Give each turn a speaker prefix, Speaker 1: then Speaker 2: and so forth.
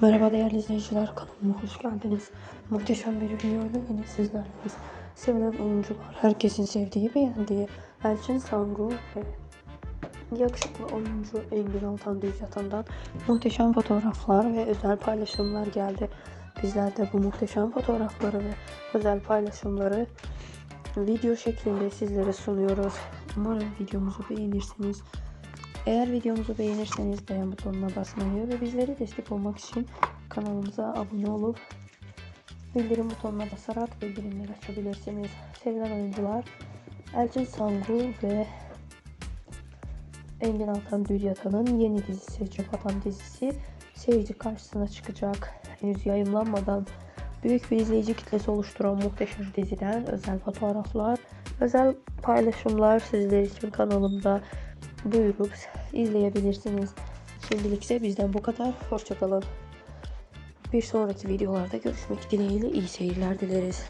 Speaker 1: Merhaba değerli izleyiciler kanalıma hoş geldiniz. Muhteşem bir videoyla yine sizlerleyiz. Sevilen oyuncular, herkesin sevdiği beğendiği Elçin Sangu ve yakışıklı oyuncu Engin Altan Düz Yatan'dan muhteşem fotoğraflar ve özel paylaşımlar geldi. Bizler de bu muhteşem fotoğrafları ve özel paylaşımları video şeklinde sizlere sunuyoruz. Umarım videomuzu beğenirsiniz. Eğer videomuzu beğenirseniz beğen butonuna basmayı ve bizlere destek olmak için kanalımıza abone olup bildirim butonuna basarak bildirimleri açabilirsiniz. Sevilen oyuncular Elçin Sangu ve Engin Altan Düzyatan'ın yeni dizisi Çöp Atan dizisi seyirci karşısına çıkacak. Henüz yayınlanmadan büyük bir izleyici kitlesi oluşturan muhteşem diziden özel fotoğraflar, özel paylaşımlar sizler için kanalımda buyurup izleyebilirsiniz. Şimdilik ise bizden bu kadar. Hoşçakalın. Bir sonraki videolarda görüşmek dileğiyle iyi seyirler dileriz.